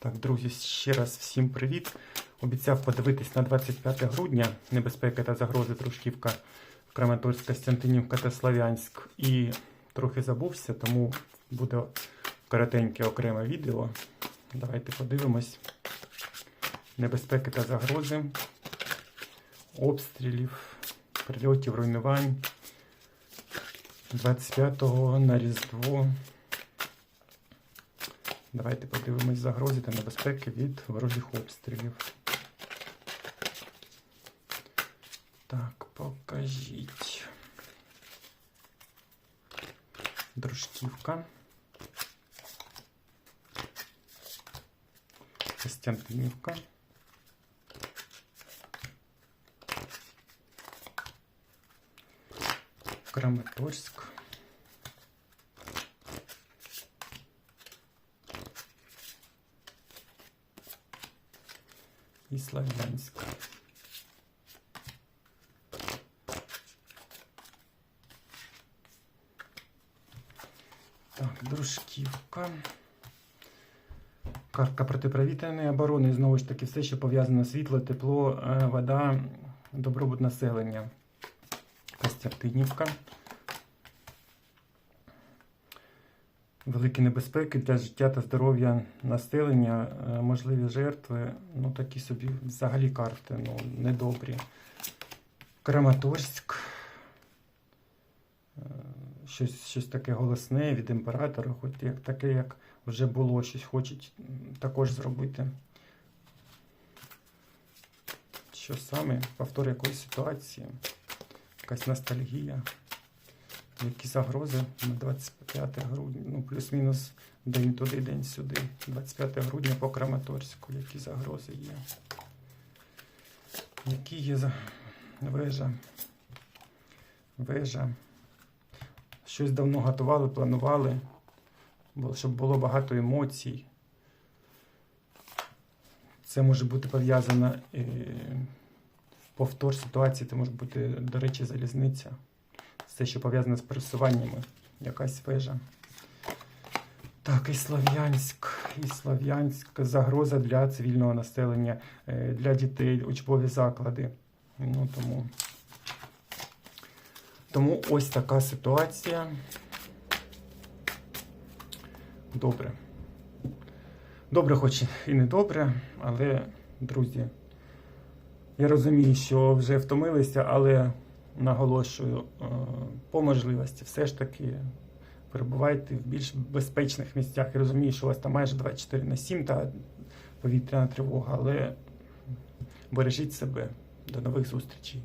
Так, друзі, ще раз всім привіт. Обіцяв подивитись на 25 грудня небезпека та загрози Дружківка, Краматорськ, Костянтинівка та Слов'янськ. І трохи забувся, тому буде коротеньке окреме відео. Давайте подивимось. Небезпеки та загрози, обстрілів, прильотів, руйнувань. 25-го на Різдво. Давайте подивимось загрози та небезпеки від ворожих обстрілів. Так, покажіть. Дружківка. Костянтинівка. Краматорськ. І Слав'янськ. Так, Дружківка. Картка протиповітряної оборони. Знову ж таки, все, що пов'язано світло, тепло, е, вода, добробут населення. Костянтинівка. Великі небезпеки для життя та здоров'я населення, е, можливі жертви, ну такі собі взагалі карти, ну, недобрі. Краматорськ. Е, Щось, щось таке голосне від імператора, хоч як таке, як вже було, щось хочуть також зробити. Що саме? Повтор якоїсь ситуації, якась ностальгія. Які загрози на 25 грудня, ну плюс-мінус день туди, день сюди. 25 грудня по Краматорську. Які загрози є? Які є за- вежа? Вежа. Щось давно готували, планували, щоб було багато емоцій. Це може бути пов'язано е, повтор ситуації, це може бути, до речі, залізниця все, що пов'язане з пересуваннями, якась вежа. Так, і Слов'янськ, і Слов'янськ, загроза для цивільного населення, е, для дітей, учбові заклади. Ну, тому, тому ось така ситуація. Добре. Добре, хоч і не добре, але, друзі, я розумію, що вже втомилися, але наголошую, е, по можливості все ж таки перебувайте в більш безпечних місцях. Я розумію, що у вас там майже 24 на 7 та повітряна тривога, але бережіть себе. До нових зустрічей.